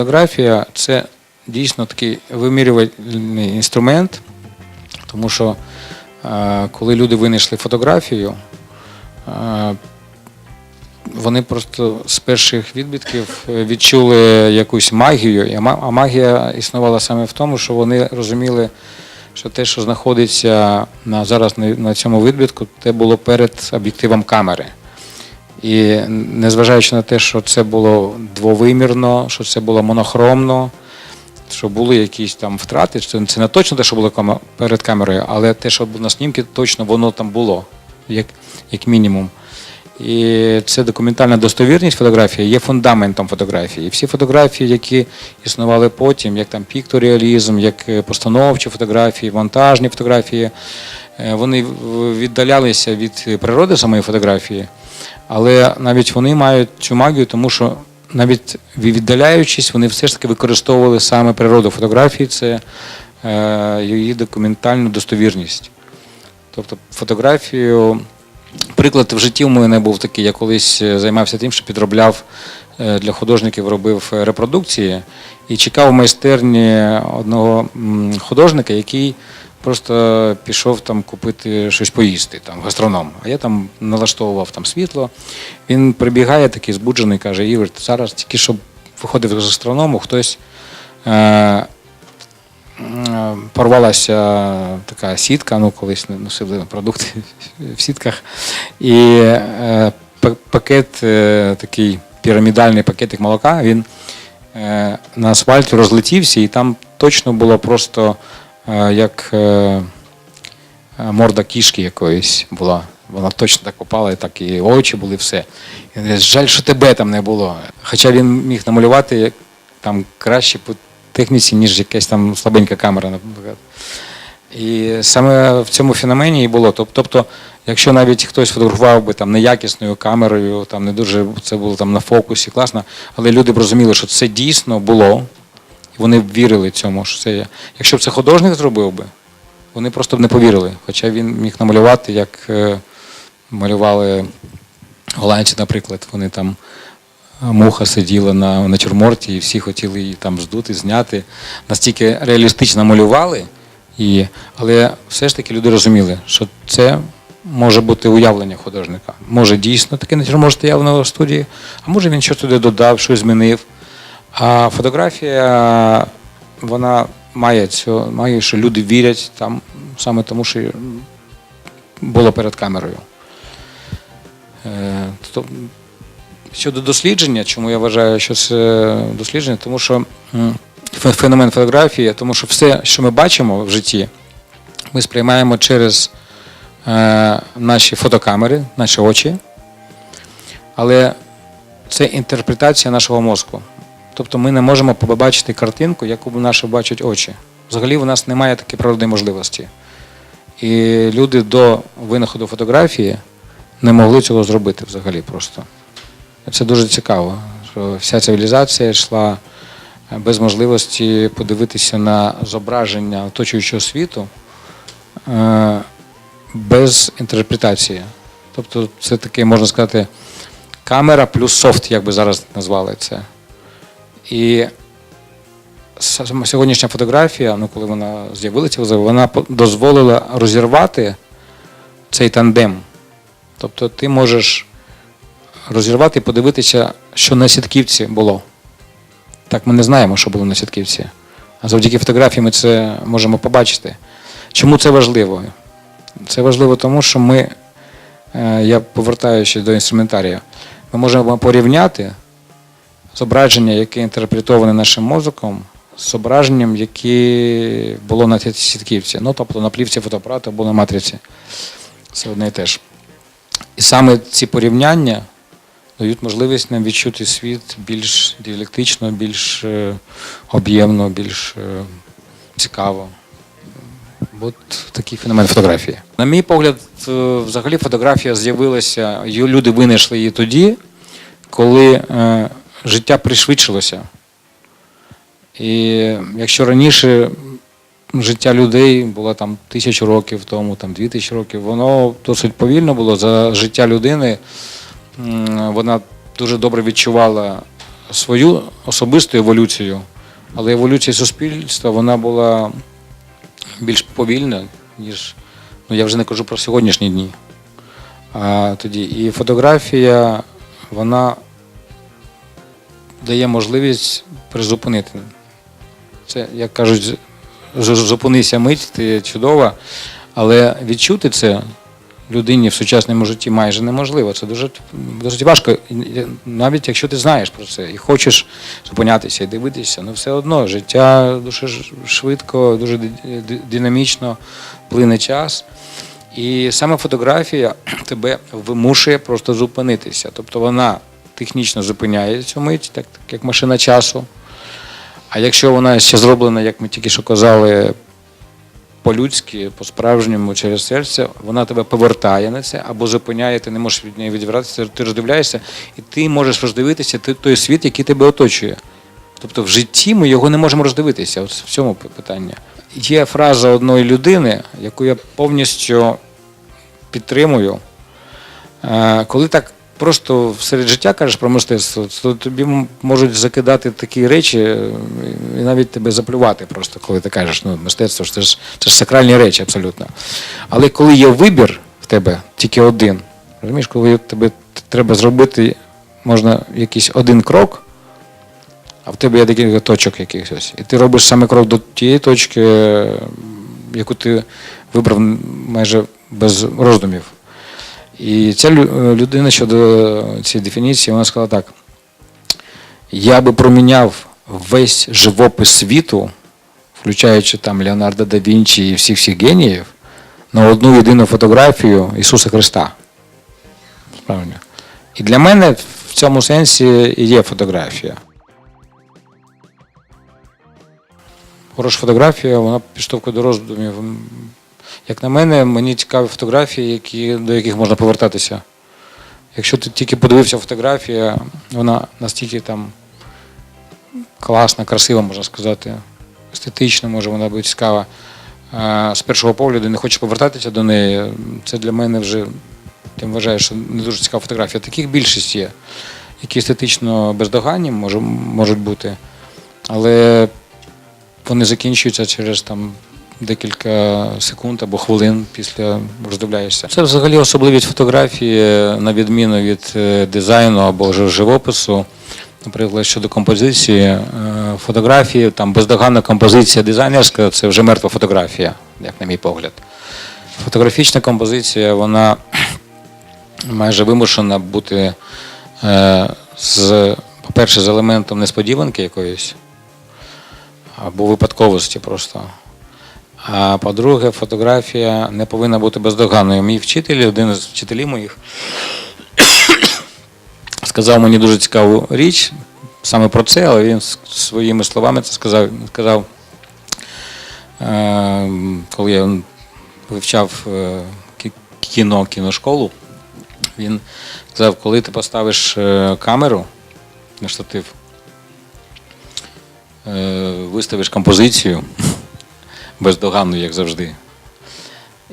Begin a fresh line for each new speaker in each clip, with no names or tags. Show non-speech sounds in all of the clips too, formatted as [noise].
фотографія це дійсно такий вимірювальний інструмент, тому що е, коли люди винайшли фотографію, е, вони просто з перших відбитків е, відчули якусь магію, а магія існувала саме в тому, що вони розуміли, що те, що знаходиться на, зараз на, цьому відбитку, те було перед об'єктивом камери. І незважаючи на те, що це було двовимірно, що це було монохромно, що були якісь там втрати, це, не точно те, що було перед камерою, але те, що було на снімки, точно воно там було, як, як мінімум. І це документальна достовірність фотографії є фундаментом фотографії. І всі фотографії, які існували потім, як там пікторіалізм, як е, постановчі фотографії, монтажні фотографії, е, вони віддалялися від природи самої фотографії, але навіть вони мають цю магію, тому що навіть віддаляючись, вони все ж таки використовували саме природу фотографії, це е, її документальну достовірність. Тобто фотографію. Приклад в житті у мене був такий. Я колись е, займався тим, що підробляв е, для художників, робив репродукції і чекав в майстерні одного художника, який просто пішов там купити щось поїсти, там гастроном. А я там налаштовував там світло. Він прибігає такий збуджений, каже: Ігор, зараз тільки що виходив з гастроному, хтось. Е, Е, порвалася така сітка, ну колись носили продукти [laughs] в сітках. І е, пакет, е, такий пірамідальний пакетик молока, він е, на асфальті розлетівся, і там точно було просто як е, морда кішки якоїсь була. Вона точно так попала, і так і очі були, все. І він жаль, що тебе там не було. Хоча він міг намалювати там краще по техніці, ніж якась там слабенька камера, наприклад. І саме в цьому феномені і було. Тобто, якщо навіть хтось фотографував би там неякісною камерою, там не дуже це було там на фокусі, класно, але люди б розуміли, що це дійсно було, вони б вірили цьому, що це є. Якщо б це художник зробив би, вони просто б не повірили. Хоча він міг намалювати, як е, малювали голландці, наприклад, вони там муха сиділа на натюрморті, і всі хотіли її там здути, зняти. Настільки реалістично малювали, і, але все ж таки люди розуміли, що це може бути уявлення художника. Може дійсно таке натюрморт стояв на студії, а може він щось туди додав, щось змінив. А фотографія, вона має цю, має, що люди вірять там саме тому, що було перед камерою. Е, Щодо дослідження, чому я вважаю, що це дослідження, тому що феномен фотографії, тому що все, що ми бачимо в житті, ми сприймаємо через е, наші фотокамери, наші очі, але це інтерпретація нашого мозку. Тобто ми не можемо побачити картинку, яку наші бачать очі. Взагалі у нас немає такої природної можливості. І люди до винаходу фотографії не могли цього зробити взагалі просто. Це дуже цікаво, що вся цивілізація йшла е, без можливості подивитися на зображення оточуючого світу е, без інтерпретації. Тобто це таке, можна сказати, камера плюс софт, як би зараз назвали це. І сьогоднішня фотографія, ну коли вона з'явилася, вона дозволила розірвати цей тандем. Тобто ти можеш розірвати і подивитися, що на сітківці було. Так ми не знаємо, що було на сітківці. А завдяки фотографії ми це можемо побачити. Чому це важливо? Це важливо тому, що ми, е, я повертаючись до інструментарія, ми можемо порівняти зображення, яке інтерпретоване нашим мозоком, з зображенням, яке було на сітківці. Ну, тобто на плівці фотоапарату або на матриці. Це одне і те ж. І саме ці порівняння дають можливість нам відчути світ більш діалектично, більш е, об'ємно, більш е, цікаво. От такий феномен фотографії. На мій погляд, е, взагалі фотографія з'явилася, люди винайшли її тоді, коли життя пришвидшилося. І якщо раніше життя людей було там тисячу років тому, там дві тисячі років, воно досить повільно було за життя людини. Вона дуже добре відчувала свою особисту еволюцію, але еволюція суспільства вона була більш повільна, ніж ну я вже не кажу про сьогоднішні дні. А тоді і фотографія, вона дає можливість призупинити. Це, як кажуть, зупинися мить, ти чудова, але відчути це людині в сучасному житті майже неможливо. Це дуже, дуже важко. Навіть якщо ти знаєш про це і хочеш зупинятися і дивитися, ну все одно життя дуже швидко, дуже ди- ди- динамічно плине час. І саме фотографія тебе вимушує просто зупинитися. Тобто вона технічно зупиняє цю мить, так, так як машина часу. А якщо вона ще зроблена, як ми тільки що казали, по-людськи, по-справжньому, через серце, вона тебе повертає на це або зупиняє, ти не можеш від неї відвертатися, ти роздивляєшся, і ти можеш роздивитися той світ, який тебе оточує. Тобто в житті ми його не можемо роздивитися. От в цьому питання. Є фраза одної людини, яку я повністю підтримую. Е, Коли так просто серед життя кажеш про мистецтво, то тобі можуть закидати такі речі е, і навіть тебе заплювати просто, коли ти кажеш, ну мистецтво це ж це ж сакральні речі абсолютно. Але коли є вибір в тебе тільки один, розумієш, коли тебе треба зробити можна якийсь один крок, а в тебе є декілька точок якихось. І ти робиш саме крок до тієї точки, е, яку ти вибрав майже без роздумів. І ця е, людина щодо цієї дефініції, вона сказала так: я би проміняв весь живопис світу, включаючи там Леонардо да Вінчі і всіх всіх геніїв, на одну єдину фотографію Ісуса Христа. Справді. І для мене в цьому сенсі є фотографія. Хороша фотографія, вона підштовхує до роздумів. Як на мене, мені цікаві фотографії, які, до яких можна повертатися. Якщо ти тільки подивився фотографія, вона настільки там класна, красива, можна сказати, естетична, може вона бути цікава. З першого погляду не хочеш повертатися до неї. Це для мене вже, ти вважаєш, що не дуже цікава фотографія. Таких більшість є, які естетично бездоганні можуть бути, але вони закінчуються через там декілька секунд або хвилин після роздивляєшся. Це взагалі особливість фотографії, на відміну від е, дизайну або живопису. Наприклад, щодо композиції, е, фотографії, там бездоганна композиція дизайнерська це вже мертва фотографія, як на мій погляд. Фотографічна композиція, вона [clears throat] майже вимушена бути, е, з, по-перше, з елементом несподіванки якоїсь або випадковості просто. А по-друге, фотографія не повинна бути бездоганною. Мій вчитель, один з вчителів моїх, [coughs] сказав мені дуже цікаву річ саме про це, але він своїми словами це сказав. Сказав, е, коли я вивчав е, кіно, кіношколу, він сказав, коли ти поставиш е, камеру на штатив, виставиш композицію бездоганну, як завжди.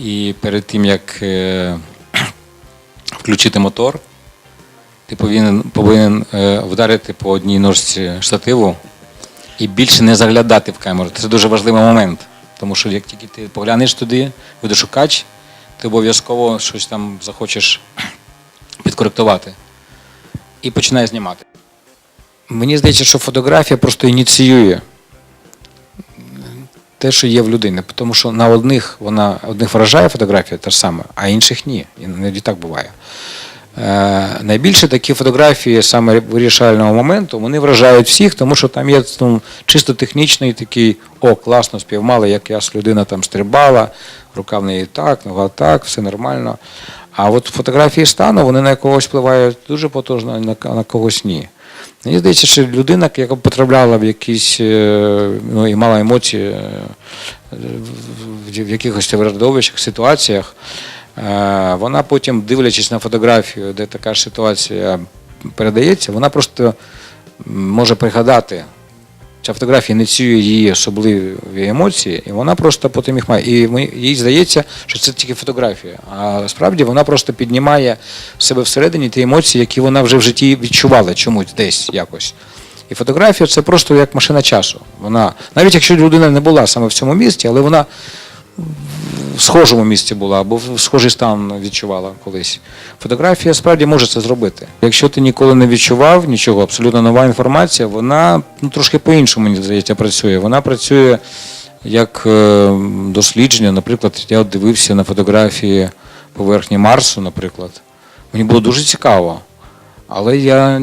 І перед тим, як е, [clears throat] включити мотор, ти повинен, повинен е, вдарити по одній ножці штативу і більше не заглядати в камеру. Це дуже важливий момент. Тому що як тільки ти поглянеш туди, видошукач, ти обов'язково щось там захочеш [clears throat] підкоректувати і починає знімати. Мені здається, що фотографія просто ініціює те, що є в людини. Тому що на одних вона одних вражає фотографія та ж саме, а інших ні. Іноді так буває. Е, найбільше такі фотографії саме вирішального моменту вони вражають всіх, тому що там є ну, чисто технічний такий, о, класно співмали, якась людина там стрибала, рука в неї так, нога так, все нормально. А от фотографії стану, вони на когось впливають дуже потужно, на когось ні. Мені здається, що людина, яка потрапляла в якісь е, ну, і мала емоції е, в, якихось середовищах, ситуаціях, е, вона потім, дивлячись на фотографію, де така ж ситуація передається, вона просто може пригадати. Ця фотографія ініціює її особливі емоції, і вона просто потім їх має. І їй здається, що це тільки фотографія. А справді вона просто піднімає себе всередині ті емоції, які вона вже в житті відчувала чомусь десь якось. І фотографія це просто як машина часу. Вона, навіть якщо людина не була саме в цьому місці, але вона в схожому місці була або в схожий стан відчувала колись. Фотографія справді може це зробити. Якщо ти ніколи не відчував нічого, абсолютно нова інформація, вона ну, трошки по-іншому, мені здається, працює. Вона працює як е, дослідження. Наприклад, я дивився на фотографії поверхні Марсу, наприклад. Мені було дуже цікаво. Але я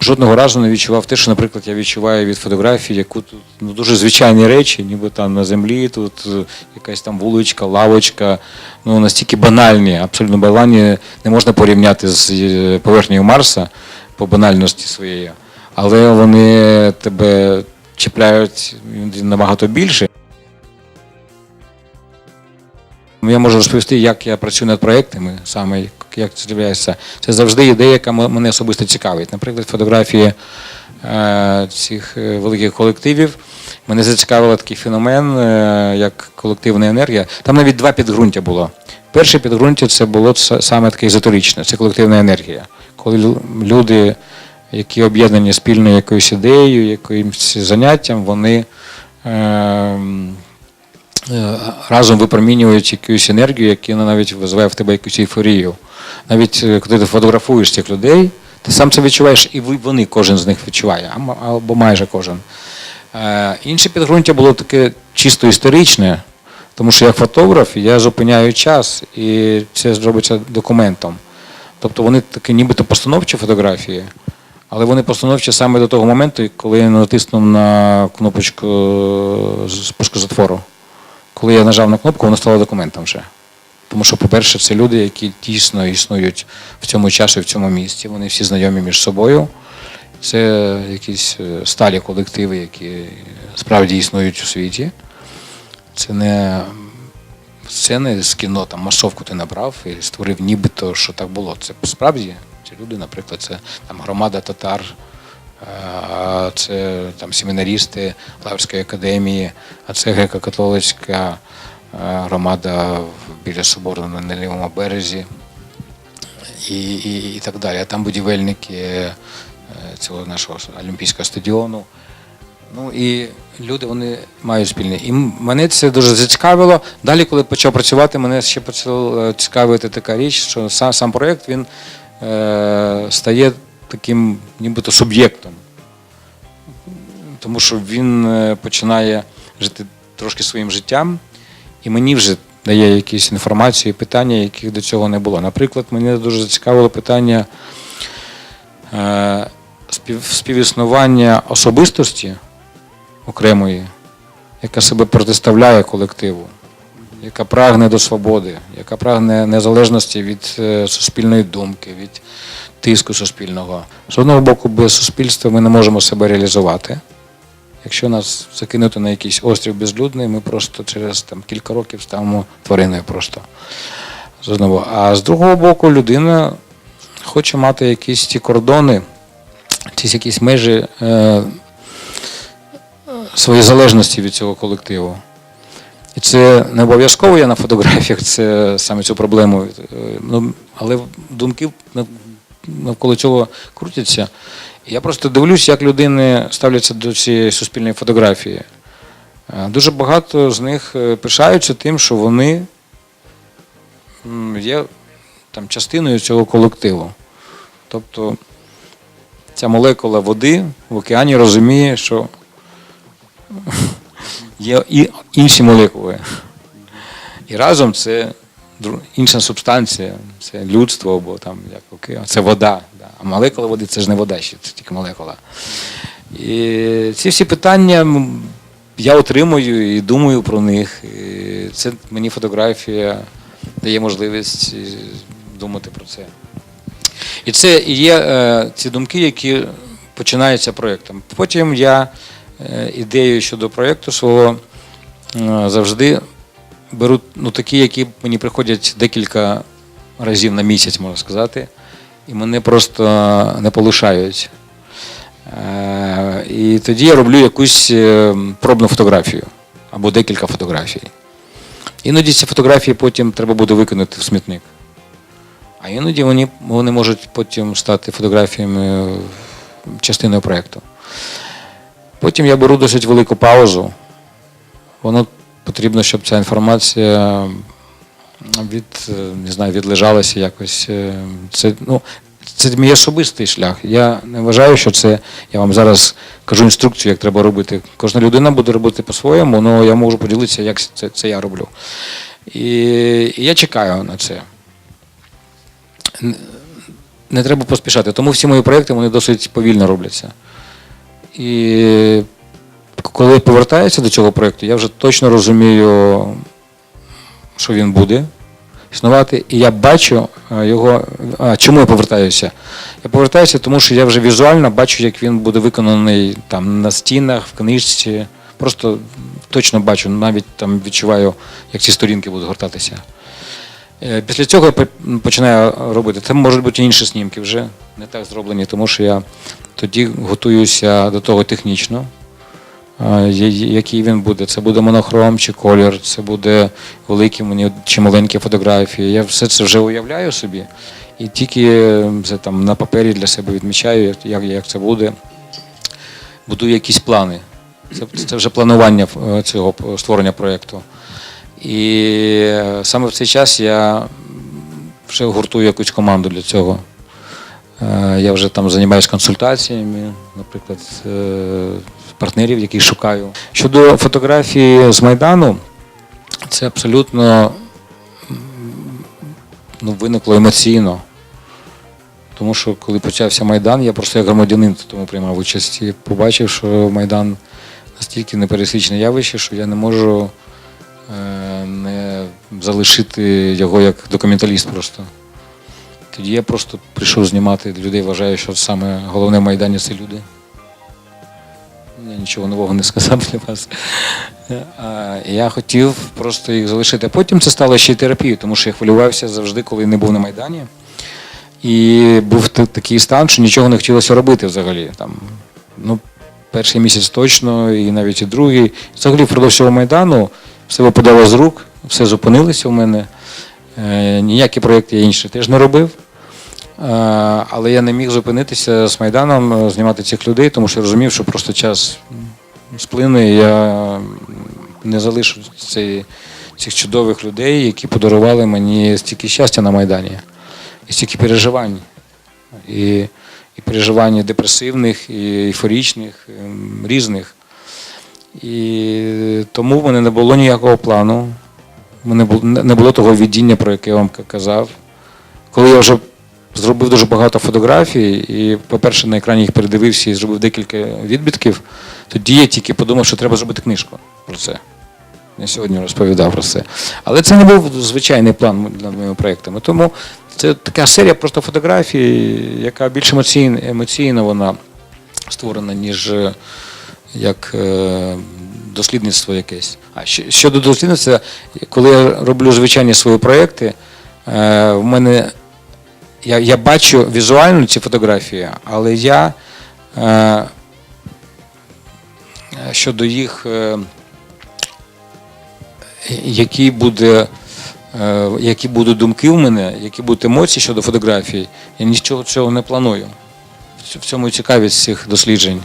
жодного разу не відчував те, що, наприклад, я відчуваю від фотографії, яку тут ну, дуже звичайні речі, ніби там на землі, тут е, якась там вуличка, лавочка, ну настільки банальні, абсолютно банальні, не можна порівняти з е, поверхнею Марса по банальності своєї. Але вони тебе чіпляють набагато більше. Я можу розповісти, як я працюю над проектами, саме як це з'являється. Це завжди ідея, яка мене особисто цікавить. Наприклад, фотографії е, цих е, великих колективів. Мене зацікавив такий феномен, е, як колективна енергія. Там навіть два підґрунтя було. Перше підґрунтя це було саме таке езотеричне, це колективна енергія. Коли люди, які об'єднані спільною якоюсь ідеєю, якимось заняттям, вони. Е, разом випромінюють якусь енергію, яка навіть визиває в тебе якусь ейфорію. Навіть е, коли ти фотографуєш цих людей, ти сам це відчуваєш, і вони, кожен з них відчуває, або майже кожен. Е, Інше підґрунтя було таке чисто історичне, тому що як фотограф я зупиняю час, і це зробиться документом. Тобто вони такі нібито постановчі фотографії, але вони постановчі саме до того моменту, коли я натиснув на кнопочку е, спуску затвору. Коли я нажав на кнопку, воно стало документом вже. Тому що, по-перше, це люди, які дійсно існують в цьому часі, в цьому місті. Вони всі знайомі між собою. Це якісь е, сталі колективи, які справді існують у світі. Це не сцени з кіно, там масовку ти набрав і створив нібито, що так було. Це справді ці люди, наприклад, це там громада татар, це там семінарісти Лаврської академії, а це греко-католицька е, громада біля собору на лівому березі і, і, і так далі. А там будівельники е, цього нашого олімпійського стадіону. Ну і люди вони мають спільне. І мене це дуже зацікавило. Далі, коли почав працювати, мене ще почала цікавити така річ, що сам, сам проєкт він е, стає таким нібито суб'єктом. Тому що він е, починає жити трошки своїм життям, і мені вже дає якісь інформацію і питання, яких до цього не було. Наприклад, мене дуже зацікавило питання е, співіснування особистості окремої, яка себе протиставляє колективу, яка прагне до свободи, яка прагне незалежності від е, суспільної думки, від тиску суспільного. З одного боку, без суспільства ми не можемо себе реалізувати. Якщо нас закинути на якийсь острів безлюдний, ми просто через там, кілька років станемо твариною просто. З одного. А з другого боку, людина хоче мати якісь ті кордони, ці якісь межі е, своєї залежності від цього колективу. І це не обов'язково я на фотографіях, це саме цю проблему. е, Ну, але думки навколо цього крутяться. Я просто дивлюсь, як людини ставляться до цієї суспільної фотографії. Е, Дуже багато з них е, пишаються тим, що вони є там, частиною цього колективу. Тобто ця молекула води в океані розуміє, що [laughs] є і інші молекули. І разом це інша субстанція, це людство, або там як океан, це вода. да. А молекула води це ж не вода, ще це тільки молекула. І ці всі питання я отримую і думаю про них. І це мені фотографія дає можливість е, думати про це. І це є е, ці думки, які починаються проєктом. Потім я е, ідею щодо проєкту свого е, завжди беру ну, такі, які мені приходять декілька разів на місяць, можна сказати, і мене просто не полишають. Е, І тоді я роблю якусь е, пробну фотографію або декілька фотографій. Іноді ці фотографії потім треба буде викинути в смітник. А іноді вони, вони можуть потім стати фотографіями частиною проєкту. Потім я беру досить велику паузу. Воно потрібно, щоб ця інформація від, е, не знаю, відлежалася якось. е, Це, ну, це мій особистий шлях. Я не вважаю, що це. Я вам зараз кажу інструкцію, як треба робити. Кожна людина буде робити по-своєму, але я можу поділитися, як це, це я роблю. І, і я чекаю на це. Не треба поспішати. Тому всі мої проекти вони досить повільно робляться. І коли повертаюся до цього проєкту, я вже точно розумію, що він буде існувати, і я бачу е, його. А, чому я повертаюся? Я повертаюся, тому що я вже візуально бачу, як він буде виконаний там на стінах, в книжці. Просто точно бачу, навіть там відчуваю, як ці сторінки будуть гортатися. Е, Після цього я починаю робити. Це можуть бути інші снімки вже не так зроблені, тому що я тоді готуюся до того технічно. Який він буде. Це буде монохром чи колір, це буде великі мені чи маленькі фотографії. Я все це вже уявляю собі. І тільки це там на папері для себе відмічаю, як, як, це буде. Будую якісь плани. Це, це вже планування е, цього створення проєкту. І е, саме в цей час я вже гуртую якусь команду для цього. Е, Я вже там займаюся консультаціями, наприклад, партнерів, яких шукаю. Щодо фотографії з Майдану, це абсолютно ну, виникло емоційно. Тому що коли почався Майдан, я просто як громадянин тому приймав участь і побачив, що Майдан настільки непересічне явище, що я не можу е, не залишити його як документаліст просто. Тоді я просто прийшов знімати людей, вважаю, що саме головне в Майдані це люди. Нічого нового не сказав для вас. Я хотів просто їх залишити. Потім це стало ще й терапією, тому що я хвилювався завжди, коли не був на Майдані. І був такий стан, що нічого не хотілося робити взагалі. Там, ну, перший місяць точно, і навіть і другий. Взагалі впродовж цього Майдану все випадало з рук, все зупинилося у мене. Е, ніякі проєкти я інші теж не робив. Е, але я не міг зупинитися з Майданом, е, знімати цих людей, тому що розумів, що просто час сплине, і я не залишу цей, цих чудових людей, які подарували мені стільки щастя на Майдані, і стільки переживань. І, і переживань депресивних, і ейфорічних, ем, різних. І тому в мене не було ніякого плану. Не було того віддіння, про яке я вам казав. Коли я вже зробив дуже багато фотографій, і, по-перше, на екрані їх передивився і зробив декілька відбитків, тоді я тільки подумав, що треба зробити книжку про це. Я сьогодні розповідав про це. Але це не був звичайний план над моїми проєктами. Тому це така серія просто фотографій, яка більш емоційна, емоційно вона створена, ніж е, як е, дослідництво якесь. А щодо дослідництва, коли я роблю звичайні свої проєкти, е, в мене я, я бачу візуально ці фотографії, але я е, щодо їх, е, які буде. е, Які будуть думки в мене, які будуть емоції щодо фотографій, я нічого цього не планую. В цьому цікавість цих досліджень.